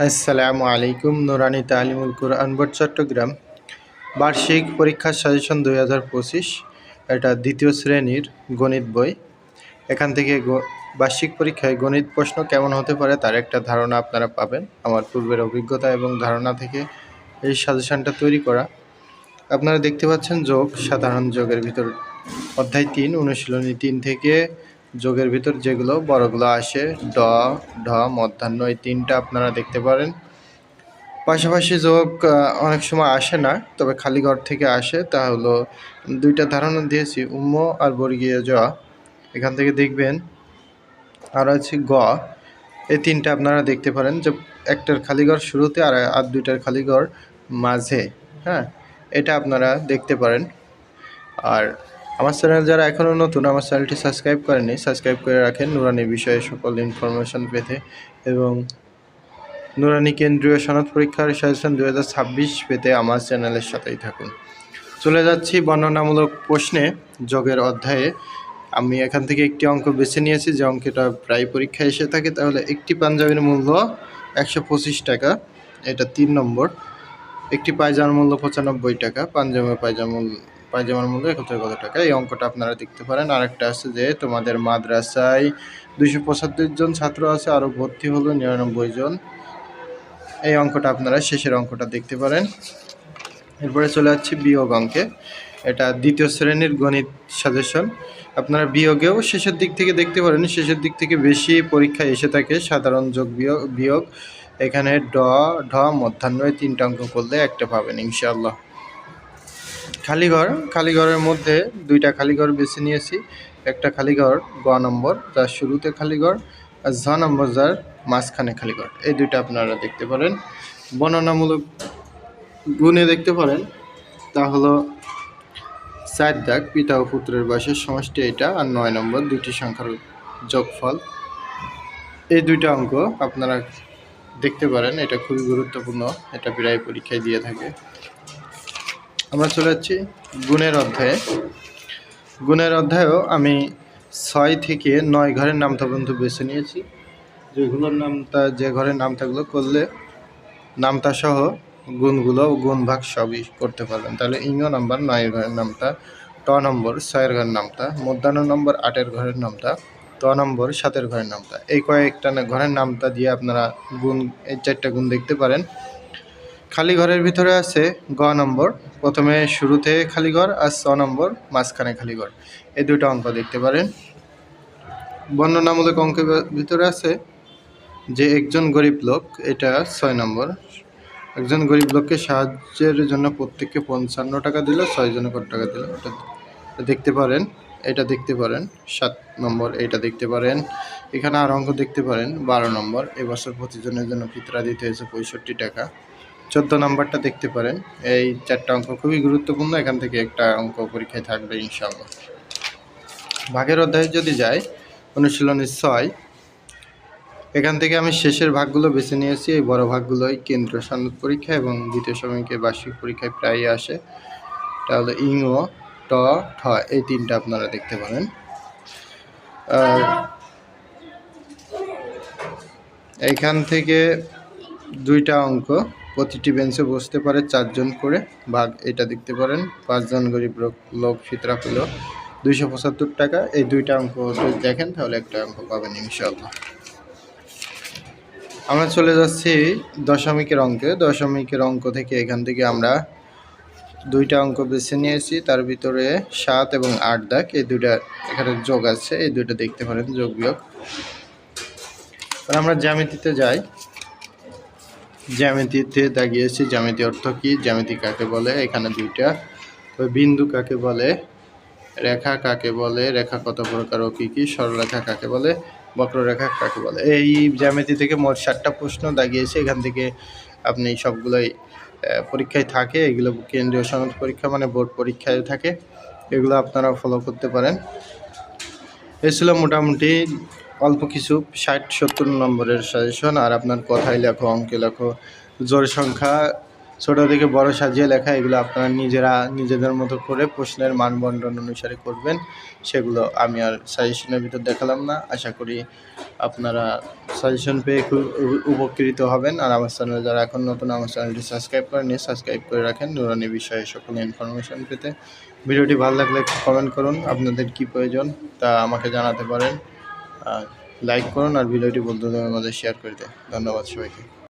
আসসালামু আলাইকুম, নুরানি তালিমুল কুরআন বোর্ড, চট্টগ্রাম। বার্ষিক পরীক্ষার সাজেশন দুই হাজার পঁচিশ, এটা দ্বিতীয় শ্রেণির গণিত বই। এখান থেকে বার্ষিক পরীক্ষায় গণিত প্রশ্ন কেমন হতে পারে তার একটা ধারণা আপনারা পাবেন, আমার পূর্বের অভিজ্ঞতা এবং ধারণা থেকে এই সাজেশনটা তৈরি করা। আপনারা দেখতে পাচ্ছেন যোগ, সাধারণ যোগের ভিতর অধ্যায় তিন, অনুশীলনী তিন থেকে যোগের ভিতর যেগুলো বড়গুলো আসে, ড, ঢ, মধ্যাহ্ন, এই তিনটা আপনারা দেখতে পারেন। পাশাপাশি যোগ অনেক সময় আসে না, তবে খালি ঘর থেকে আসে। তা হলো, দুইটা ধারণা দিয়েছি, উম্ম আর বর্গীয় জ। এখান থেকে দেখবেন, আর আছে গ। এই তিনটা আপনারা দেখতে পারেন যে একটার খালিঘর শুরুতে আর আর দুইটার খালিঘর মাঝে হ্যাঁ? এটা আপনারা দেখতে পারেন। আর আমার চ্যানেল যারা এখনও নতুন, আমার চ্যানেলটি সাবস্ক্রাইব করেনি সাবস্ক্রাইব করে রাখেন নুরানি বিষয়ে সকল ইনফরমেশন পেতে এবং নুরানি কেন্দ্রীয় সনদ পরীক্ষার সাজেশন দু হাজার ছাব্বিশ পেতে আমার চ্যানেলের সাথেই থাকুন। চলে যাচ্ছি বর্ণনামূলক প্রশ্নে যোগের অধ্যায়ে। আমি এখান থেকে একটি অঙ্ক বেছে নিয়েছি, যে অঙ্কটা প্রায় পরীক্ষায় এসে থাকে। তাহলে একটি পাঞ্জাবির মূল্য একশো পঁচিশ টাকা, এটা তিন নম্বর। একটি পায়জামার মূল্য পঁচানব্বই টাকা পাঞ্জামা পায়জামা পায়জামার মূল্য একত্র কত টাকা। এই অঙ্কটা আপনারা দেখতে পারেন। আরেকটা আছে যে, তোমাদের মাদ্রাসায় দুইশো পঁচাত্তর জন ছাত্র আছে আরও ভর্তি হলো নিরানব্বই জন। এই অঙ্কটা আপনারা শেষের অঙ্কটা দেখতে পারেন। এরপরে চলে যাচ্ছি বিয়োগ অঙ্কে। এটা দ্বিতীয় শ্রেণির গণিত সাজেশন। আপনারা বিয়োগেও শেষের দিক থেকে দেখতে পারেন। শেষের দিক থেকে বেশি পরীক্ষায় এসে থাকে। সাধারণ যোগ বিয়োগ বিয়োগ। এখানে ড, ঢ মধ্যাহ্ন তিনটা অঙ্ক করলে একটা পাবেন, ইনশাআল্লাহ। খালিঘর। খালিঘরের মধ্যে দুইটা খালিঘর বেছে নিয়েছি। একটা খালিঘর গ নম্বর, যার শুরুতে খালিঘর, আর ঝ নম্বর, যার মাঝখানে খালিঘর। এই দুইটা আপনারা দেখতে পারেন। বর্ণনামূলক গুণে দেখতে পারেন। তা হলো চার দাগ, পিতা ও পুত্রের বয়সের সমষ্টি এটা আর নয় নম্বর, দুইটি সংখ্যার যোগফল। এই দুইটা অঙ্ক আপনারা দেখতে পারেন, এটা খুবই গুরুত্বপূর্ণ, এটা প্রায় পরীক্ষায় দিয়ে থাকে। আমরা চলে যাচ্ছি গুণের অধ্যায়ে। গুণের অধ্যায়েও আমি ছয় থেকে নয় ঘরের নামতা পর্যন্ত বেছে নিয়েছি। যেগুলোর নামতা যে ঘরের নামতাগুলো করলে নামতা সহ গুণগুলো গুণ ভাগ সবই করতে পারবেন। তাহলে ইঙ্গ নাম্বার নয়ের ঘরের নামতা, ট নম্বর ছয়ের ঘরের নামতা, মধ্যাহ্ন নম্বর আটের ঘরের নামতা, ত নম্বর সাতের ঘরের নামতা। এই কয়েকটা ঘরের নামতা দিয়ে আপনারা গুণ, এই চারটা গুণ দেখতে পারেন। খালি ঘরের ভিতরে আছে গ নম্বর। প্রথমে শুরুতে খালি ঘর আর ছ নম্বর মাঝখানে খালি ঘর এই দুটো অঙ্ক দেখতে পারেন। বর্ণনামূলক অঙ্কের ভিতরে আছে যে একজন গরিব লোক, এটা ছয় নম্বর। একজন গরিব লোককে সাহায্যের জন্য প্রত্যেককে পঞ্চান্ন টাকা দিল ছয়জনে কত টাকা দিল? এটা দেখতে পারেন, এটা দেখতে পারেন, সাত নম্বর, এটা দেখতে পারেন। এখানে আর অঙ্ক দেখতে পারেন, বারো নম্বর এবছর প্রতিজনের জন্য ফিতরা দিতে হয়েছে পঁয়ষট্টি টাকা। চোদ্দ নাম্বারটা দেখতে পারেন। এই চারটা অঙ্ক খুবই গুরুত্বপূর্ণ। এখান থেকে একটা অঙ্ক পরীক্ষায় থাকবে ইনশাল্লাহ ভাগের অধ্যায়ে যদি যাই, অনুশীলনী ছয়। এখান থেকে আমি শেষের ভাগগুলো বেছে নিয়েছি। এই বড় ভাগগুলোই কেন্দ্র সনদ পরীক্ষা এবং দ্বিতীয় সময়কে বার্ষিক পরীক্ষায় প্রায়ই আসে। তাহলে ও, ট, ঠ, এই তিনটা আপনারা দেখতে পারেন। এইখান থেকে দুইটা অঙ্ক। প্রতিটি বেঞ্চে বসতে পারে চারজন করে। ভাগ এটা দেখতে পারেন, পাঁচজন গরিব লোক ফিতরা পেল দুইশো পঁচাত্তর টাকা, এই দুইটা অঙ্ক দেখেন তাহলে একটা অঙ্ক পাবেন ইনশাল্লাহ আমরা চলে যাচ্ছি দশমিকের অঙ্কে। দশমিকের অঙ্ক থেকে এখান থেকে আমরা দুইটা অঙ্ক বেছে নিয়েছি। তার ভিতরে সাত এবং আট দাগ, এই দুইটা এখানে যোগ আছে, এই দুইটা দেখতে পারেন যোগ বিয়োগ। আমরা জ্যামিতিতে যাই। জ্যামিতিতে দাগিয়েছি। জ্যামিতি অর্থ কি? জ্যামিতি কাকে বলে? এখানে দুইটা। তো বিন্দু কাকে বলে? রেখা কাকে বলে? রেখা কত প্রকার ও কী কী? সরলরেখা কাকে বলে? বক্ররেখা কাকে বলে? এই জ্যামিতি থেকে মোট সাতটা প্রশ্ন দাগিয়েছে। এখান থেকে আপনি সবগুলোই পরীক্ষায় থাকে। এগুলো কেন্দ্রীয় সনদ পরীক্ষা মানে বোর্ড পরীক্ষায় থাকে। এগুলো আপনারা ফলো করতে পারেন। এ ছিল মোটামুটি অল্প কিছু, ষাট, সত্তর নম্বরের সাজেশন আর আপনার কথায় লেখো, অঙ্কে লেখো। জোর সংখ্যা, ছোট থেকে বড় সাজিয়ে লেখা, এগুলো আপনারা নিজেরা, নিজেদের মতো করে প্রশ্নের মানবন্টন অনুসারে করবেন। সেগুলো আমি আর সাজেশনের ভিতর দেখালাম না। আশা করি আপনারা সাজেশন পেয়ে খুব উপকৃত হবেন। আর আমার চ্যানেল যারা এখন নতুন, আমার চ্যানেলটি সাবস্ক্রাইব করেনি সাবস্ক্রাইব করে রাখেন। নুরানি বিষয়ে সকল ইনফরমেশন পেতে। ভিডিওটি ভালো লাগলে কমেন্ট করুন। আপনাদের কি প্রয়োজন তা আমাকে জানাতে পারেন। লাইক করুন আর ভিডিওটি বন্ধুদের মাঝে শেয়ার করে দেয় ধন্যবাদ সবাইকে।